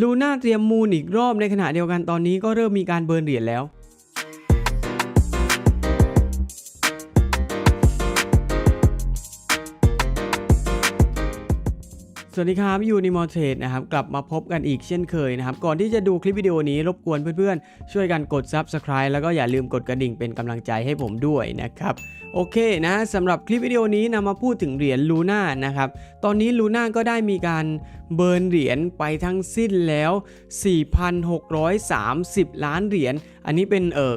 ลูน่าเตรียมมูนอีกรอบในขณะเดียวกันตอนนี้ก็เริ่มมีการเบิร์นเหรียญแล้ว สวัสดีครับยูนิมอเทรดนะครับกลับมาพบกันอีกเช่นเคยนะครับ ก่อนที่จะดูคลิปวิดีโอนี้รบกวนเพื่อนๆ ช่วยกันกด Subscribe แล้วก็อย่าลืมกดกระดิ่งเป็นกำลังใจให้ผมด้วยนะครับ โอเคนะสำหรับคลิปวิดีโอนี้นำมาพูดถึงเหรียญลูน่านะครับ ตอนนี้ลูน่าก็ได้มีการเบิร์นเหรียญไปทั้งสิ้นแล้ว 4,630 ล้านเหรียญอันนี้เป็นเอ่อ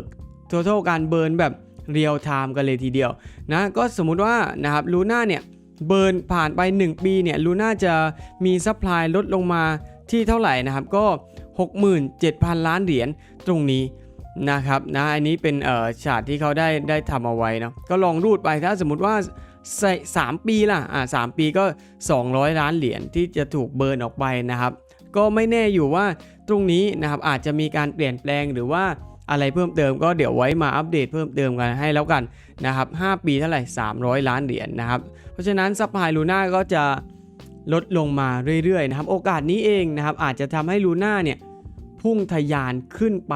total การเบิร์นแบบเรียลไทม์กันเลยทีเดียวนะก็สมมุติว่านะครับลูน่าเนี่ย เบิร์นผ่านไป 1 ปีเนี่ยลูน่าจะมีซัพพลายลดลงมาที่เท่าไหร่นะครับก็ 67,000 ล้านเหรียญตรงนี้นะครับนะอันนี้เป็นเอ่อฉาร์ตที่เขาได้ได้ทำเอาไว้เนาะก็ลองรูดไปถ้าสมมติว่าใส่สามปีล่ะอ่าสามปีก็ 200 ล้านเหรียญที่จะถูกเบิร์นออกไปนะครับ ก็ไม่แน่อยู่ว่าตรงนี้นะครับอาจจะมีการเปลี่ยนแปลงหรือว่า อะไรเพิ่มเติมก็เดี๋ยวไว้มาอัปเดตเพิ่มเติมกันให้แล้วกันนะครับ 5 ปีเท่าไหร่ 300 ล้านเหรียญนะครับ เพราะฉะนั้นซัพพลายลูน่าก็จะลดลงมาเรื่อยๆนะครับ โอกาสนี้เองนะครับอาจจะทำให้ลูน่าเนี่ยพุ่งทะยานขึ้นไป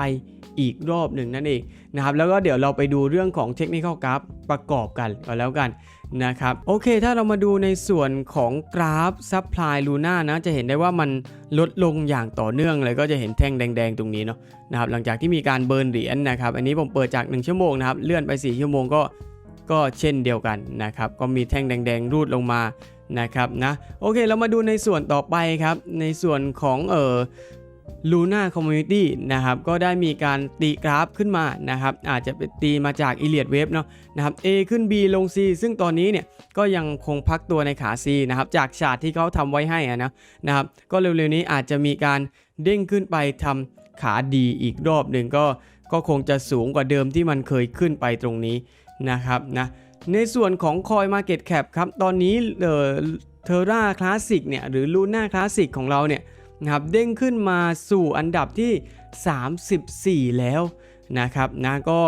อีกรอบหนึ่งนั่นเองนะครับแล้วก็เดี๋ยวเราไปดูเรื่องของเทคนิคกราฟประกอบกันก็แล้วกัน นะครับโอเคถ้าเรามาดูในส่วนของกราฟซัพพลายลูน่านะจะเห็นได้ว่ามันลดลงอย่างต่อเนื่องเลยก็จะเห็นแท่งแดงๆตรงนี้เนาะนะครับหลังจากที่มีการเบิร์นเหรียญนะครับอันนี้ผมเปิดจาก 1 ชั่วโมงนะครับเลื่อนไป 4 ชั่วโมงก็ก็เช่นเดียวกันนะครับก็มีแท่งแดงๆ รูดลงมานะครับนะโอเคเรามาดูในส่วนต่อไปครับในส่วนของเอ่อ Luna Community นะครับก็ได้มีการตีกราฟขึ้นมานะครับอาจจะเป็นตีมาจาก i l i o t Wave เนาะนะครับ A ขึ้น B ลง C ซึ่งตอนนี้เนี่ยก็ยังคงพักตัวในขา C นะครับจากฉาร์ตที่เขาทำไว้ให้อะนะนะครับก็เร็วๆนี้อาจจะมีการเด้งขึ้นไปทำขาดีอีกรอบหนึ่งก็ก็คงจะสูงกว่าเดิมที่มันเคยขึ้นไปตรงนี้นะครับนะในส่วนของ Coin Market Cap ครับตอนนี้เอ่อเทอร่าคลาสสิกเนี่ยหรือ Luna Classic ของเราเนี่ย นะครับเด้งขึ้นมาสู่อันดับที่ 34 แล้วนะครับนะก่อ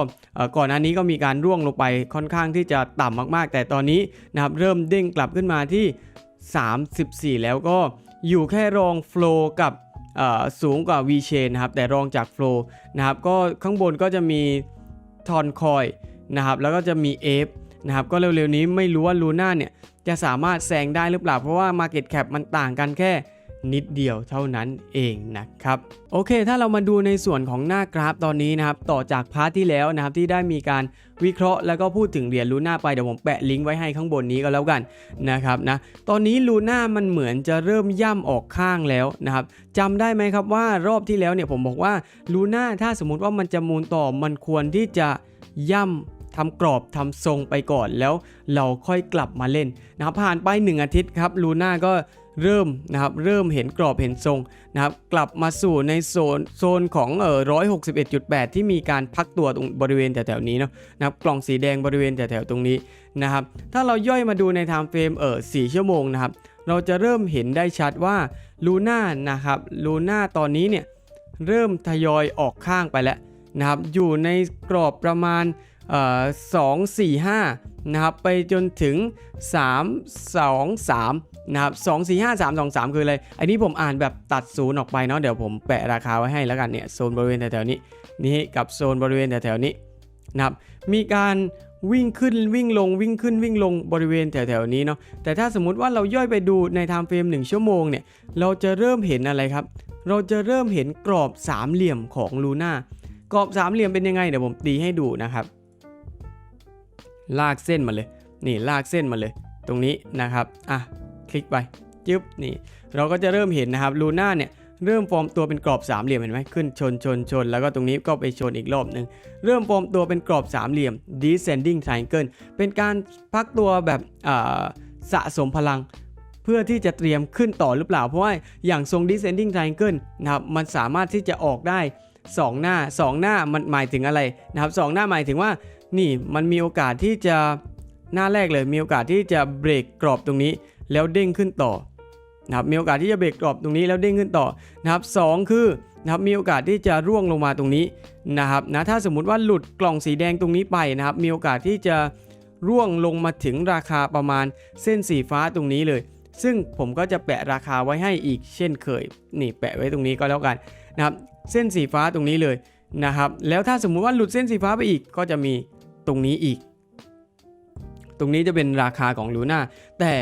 ก่อนหน้านี้ก็มีการร่วงลงไปค่อนข้างที่จะต่ำมากๆ แต่ตอนนี้นะครับเริ่มเด้งกลับขึ้นมาที่ 34 แล้วก็อยู่แค่รองโฟล์กับสูงกว่า V chain นะครับแต่รองจากโฟล์นะครับก็ข้างบนก็จะมีทอนคอยนะครับแล้วก็จะมี F นะครับก็เร็วๆนี้ไม่รู้ว่าลูน่าเนี่ยจะสามารถแซงได้หรือเปล่า เพราะว่า Market Cap มันต่างกันแค่ นิดเดียวเท่านั้นเองนะครับโอเค ถ้าเรามาดูในส่วนของหน้ากราฟตอนนี้นะครับต่อจากพาร์ทที่แล้วนะครับที่ได้มีการวิเคราะห์แล้วก็พูดถึงเหรียญลูน่าไปเดี๋ยวผมแปะลิงก์ไว้ให้ข้างบนนี้ก็แล้วกันนะครับนะตอนนี้ลูน่ามันเหมือนจะเริ่มย่ำออกข้างแล้วนะครับจำได้ไหมครับว่ารอบที่แล้วเนี่ยผมบอกว่าลูน่าถ้าสมมุติว่ามันจะมูลต่อมันควรที่จะย่ำทำกรอบทำทรงไปก่อนแล้วเราค่อยกลับมาเล่นนะครับผ่านไป 1 อาทิตย์ครับลูน่าก็ เริ่มนะครับเริ่มเห็นกรอบเห็นทรงนะครับกลับมาสู่ในโซนโซนของเอ่อ161.8ที่มีการพักตัวตรงบริเวณแถวๆนี้เนาะนะครับกล่องสีแดงบริเวณแถวๆตรงนี้นะครับถ้าเราย่อยมาดูในไทม์เฟรมเอ่อ4ชั่วโมงนะครับเราจะเริ่มเห็นได้ชัดว่าลูน่านะครับลูน่าตอนนี้เนี่ยเริ่มทยอยออกข้างไปแล้วนะครับอยู่ในกรอบประมาณเอ่อ2 4 5นะครับไปจนถึง 3 2 3 นะครับ2 4 5 3 2 3คืออะไรอันนี้ผมอ่านแบบตัดศูนย์ออกไปเนาะเดี๋ยวผมแปะราคาไว้ให้แล้วกันเนี่ยโซนบริเวณแถวๆนี้นี่กับโซนบริเวณแถวๆนี้นะครับมีการวิ่งขึ้นวิ่งลงวิ่งขึ้นวิ่งลงบริเวณแถวๆนี้เนาะแต่ถ้าสมมุติว่าเราย่อยไปดูในไทม์เฟรม1ชั่วโมงเนี่ยเราจะเริ่มเห็นอะไรครับ เราจะเริ่มเห็นกรอบสามเหลี่ยมของลูน่ากรอบสามเหลี่ยมเป็นยังไงเดี๋ยวผมตีให้ดูนะครับ ลากเส้นมาเลย นี่ลากเส้นมาเลย ตรงนี้นะครับอะ คลิกไปจึ๊บนี่เราก็จะเริ่มเห็นนะครับลูน่าเนี่ยเริ่มฟอร์มตัวเป็นกรอบสามเหลี่ยมเห็นไหมขึ้นชนชนชน แล้วก็ตรงนี้ก็ไปชนอีกรอบหนึ่งเริ่มฟอร์มตัวเป็นกรอบสามเหลี่ยม descending triangle เป็นการพักตัวแบบสะสมพลัง เพื่อที่จะเตรียมขึ้นต่อหรือเปล่า เพราะว่าอย่างทรง descending triangle นะครับมันสามารถที่จะออกได้ 2 หน้า 2 หน้ามันหมายถึงอะไรนะครับสองหน้าหมายถึงว่านี่มันมีโอกาสที่จะหน้าแรกเลยมีโอกาสที่จะเบรกกรอบตรงนี้ แล้วเด้งขึ้นต่อนะครับมีโอกาสที่จะเบรกกรอบตรงนี้แล้วเด้งขึ้นต่อนะครับสองคือนะครับมีโอกาสที่จะร่วงลงมาตรงนี้นะครับนะถ้าสมมุติว่าหลุดกล่องสีแดงตรงนี้ไปนะครับมีโอกาสที่จะร่วงลงมาถึงราคาประมาณเส้นสีฟ้าตรงนี้เลย ซึ่งผมก็จะแปะราคาไว้ให้อีกเช่นเคยนี่แปะไว้ตรงนี้ก็แล้วกันนะครับเส้นสีฟ้าตรงนี้เลยนะครับแล้วถ้าสมมุติว่าหลุดเส้นสีฟ้าไปอีกก็จะมีตรงนี้อีก ตรงนี้จะเป็นราคาของลูน่าแต่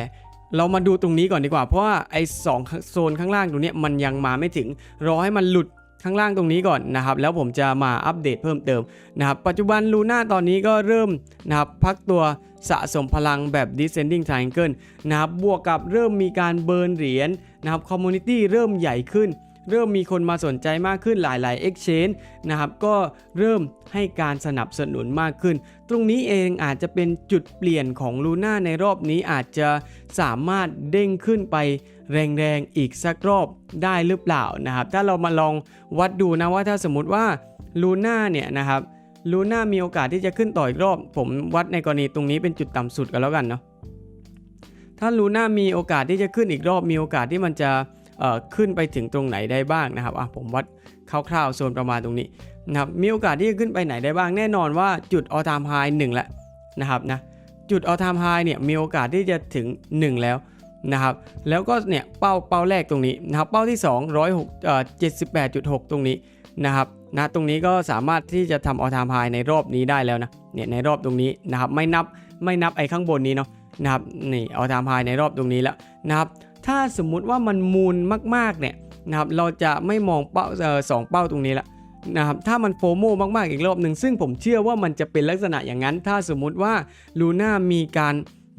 เรามาดูตรงนี้ก่อนดีกว่า เพราะว่าไอ้สองโซนข้างล่างตรงนี้มันยังมาไม่ถึง รอให้มันหลุดข้างล่างตรงนี้ก่อนนะครับแล้วผมจะมาอัปเดตเพิ่มเติมนะครับปัจจุบันลูน่าตอนนี้ก็เริ่มนะครับพักตัวสะสมพลังแบบ descending triangle นะครับบวกกับเริ่มมีการเบิร์นเหรียญนะครับ community เริ่มใหญ่ขึ้น เริ่มมีคนมาสนใจมากขึ้นหลายๆ exchange นะครับก็เริ่มให้การสนับสนุนมากขึ้น ตรงนี้เองอาจจะเป็นจุดเปลี่ยนของลูน่าในรอบนี้อาจจะสามารถเด้งขึ้นไปแรงๆ อีกสักรอบได้หรือเปล่านะครับถ้าเรามาลองวัดดูนะว่าถ้าสมมติว่าลูน่าเนี่ยนะครับลูน่ามีโอกาสที่จะขึ้นต่ออีกรอบ ผมวัดในกรณีตรงนี้เป็นจุดต่ำสุดกันแล้วกันเนาะถ้าลูน่ามีโอกาสที่จะขึ้นอีกรอบมีโอกาสที่มันจะ ขึ้นไปถึงตรงไหนได้บ้างนะครับอะผมวัดคร่าวๆโซนประมาณตรงนี้นะครับมีโอกาสที่จะขึ้นไปไหนได้บ้างแน่นอนว่าจุด all time high 1แหละนะครับนะจุด all time high เนี่ยมีโอกาสที่จะถึง 1 แล้วนะครับแล้วก็เนี่ยเป้าเป้าแรกตรงนี้นะครับเป้าที่ 2 106เอ่อ78.6 ตรงนี้นะครับนะตรงนี้ก็สามารถที่จะทำ all time high ในรอบนี้ได้แล้วนะเนี่ยในรอบตรงนี้นะครับไม่นับไม่นับไอ้ข้างบนนี้เนาะนะครับนี่ all time high ในรอบตรงนี้แล้วนะครับ ถ้าสมมุติว่ามันมูลมากๆเนี่ยนะครับเราจะไม่มองเป้าสองเป้าตรงนี้ละนะครับถ้ามันโฟโมมากๆอีกรอบหนึ่งซึ่งผมเชื่อว่ามันจะเป็นลักษณะอย่างนั้น ถ้าสมมุติว่าลูน่ามีการ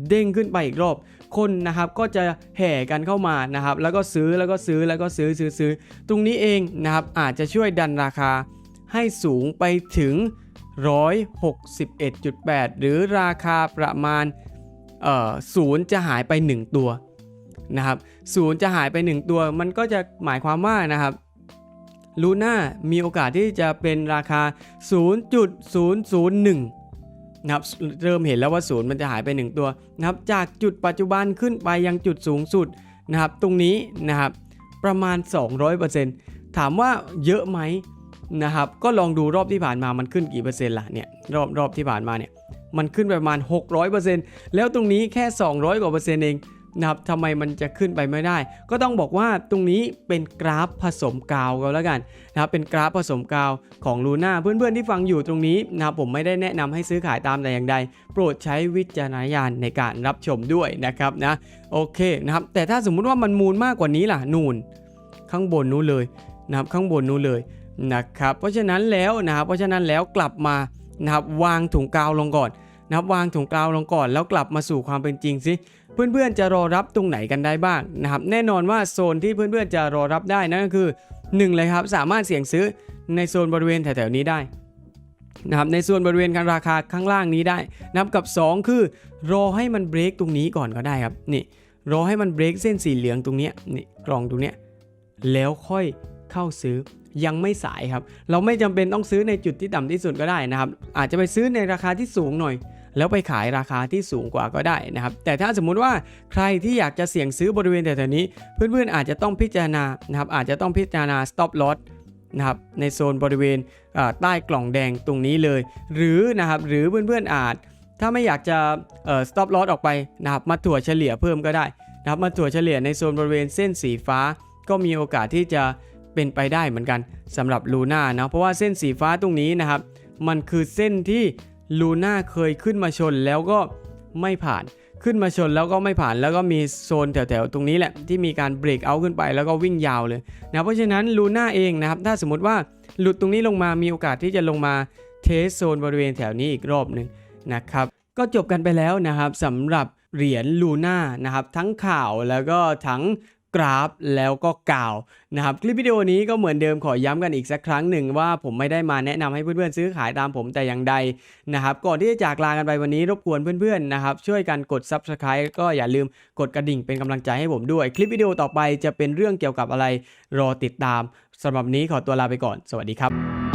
เด้งขึ้นไปอีกรอบ คนนะครับก็จะแห่กันเข้ามานะครับแล้วก็ซื้อแล้วก็ซื้อแล้วก็ซื้อซื้อซื้อตรงนี้เองนะครับอาจจะช่วยดันราคาให้สูงไปถึง 161.8 หรือราคาประมาณเอ่อศูนย์จะหายไป 1 ตัว นะครับศูนย์จะหายไป 1 ตัว มันก็จะหมายความว่านะครับลูน่ามีโอกาสที่จะเป็นราคา 0.001นะครับเริ่มเห็นแล้วว่าศูนย์มันจะหายไป 1 ตัวนะครับจากจุดปัจจุบันขึ้นไปยังจุดสูงสุดนะครับตรงนี้นะครับประมาณ 200%ถามว่าเยอะไหมนะครับก็ลองดูรอบที่ผ่านมามันขึ้นกี่เปอร์เซ็นต์ล่ะเนี่ยรอบรอบที่ผ่านมาเนี่ยมันขึ้นปประมาณ 600%แล้วตรงนี้แค่ 200 กว่าเปอร์เซ็นต์เอง นะครับทำไมมันจะขึ้นไปไม่ได้ ก็ต้องบอกว่าตรงนี้เป็นกราฟผสมกาวกันแล้วกันนะครับเป็นกราฟผสมกาวของลูน่าเพื่อนๆที่ฟังอยู่ตรงนี้นะครับผมไม่ได้แนะนำให้ซื้อขายตามแต่อย่างใด โปรดใช้วิจารณญาณในการรับชมด้วยนะครับนะโอเคนะครับแต่ถ้าสมมุติว่ามันมูลมากกว่านี้ล่ะนูนข้างบนนู้นเลยนะครับข้างบนนู้นเลยนะครับเพราะฉะนั้นแล้วนะครับเพราะฉะนั้นแล้วกลับมานะครับวางถุงกาวลงก่อน นะครับวางถุงกาวลงก่อนแล้วกลับมาสู่ความเป็นจริงสิเพื่อนๆจะรอรับตรงไหนกันได้บ้างนะครับแน่นอนว่าโซนที่เพื่อนๆจะรอรับได้นั่นก็คือ1เลยครับสามารถเสี่ยงซื้อในโซนบริเวณแถวๆนี้ได้นะครับในส่วนบริเวณการราคาข้างล่างนี้ได้นะครับกับ 2 คือ รอให้มันเบรกตรงนี้ก่อนก็ได้ครับนี่รอให้มันเบรกเส้นสีเหลืองตรงนี้นี่กล่องตรงนี้แล้วค่อยเข้าซื้อยังไม่สายครับ เราไม่จำเป็นต้องซื้อในจุดที่ต่ำที่สุดก็ได้นะครับ อาจจะไปซื้อในราคาที่สูงหน่อย แล้วไปขายราคาที่สูงกว่าก็ได้นะครับ แต่ถ้าสมมุติว่าใครที่อยากจะเสี่ยงซื้อบริเวณแถวๆนี้ เพื่อนๆอาจจะต้องพิจารณานะครับ อาจจะต้องพิจารณา stop loss นะครับในโซนบริเวณใต้กล่องแดงตรงนี้เลย หรือนะครับหรือเพื่อนๆอาจ ถ้าไม่อยากจะเอ่อ stop loss ออกไปนะครับมาถั่วเฉลี่ยเพิ่มก็ได้นะครับมาถั่วเฉลี่ยในโซนบริเวณเส้นสีฟ้า ก็มีโอกาสที่จะเป็นไปได้เหมือนกันสำหรับลูน่านะเพราะว่าเส้นสีฟ้าตรงนี้นะครับ มันคือเส้นที่ ลูน่าเคยขึ้นมาชนแล้วก็ไม่ผ่าน ขึ้นมาชนแล้วก็ไม่ผ่าน แล้วก็มีโซนแถวๆตรงนี้แหละที่มีการเบรกเอาขึ้นไปแล้วก็วิ่งยาวเลยนะเพราะฉะนั้นลูน่าเองนะครับถ้าสมมติว่าหลุดตรงนี้ลงมามีโอกาสที่จะลงมาเทสโซนบริเวณแถวนี้อีกรอบหนึ่งนะครับก็จบกันไปแล้วนะครับสำหรับเหรียญลูน่านะครับทั้งข่าวแล้วก็ทั้ง กราฟแล้วก็กาวนะครับคลิปวิดีโอนี้ก็เหมือนเดิมขอย้ำกันอีกสักครั้งหนึ่งว่าผมไม่ได้มาแนะนำให้เพื่อนๆซื้อขายตามผมแต่อย่างใดนะครับก่อนที่จะจากลากันไปวันนี้รบกวนเพื่อนๆนะครับช่วยกันกด Subscribe ก็อย่าลืมกดกระดิ่งเป็นกำลังใจให้ผมด้วย คลิปวิดีโอต่อไปจะเป็นเรื่องเกี่ยวกับอะไรรอติดตามสำหรับนนี้ขอตัวลาไปก่อน สวัสดีครับ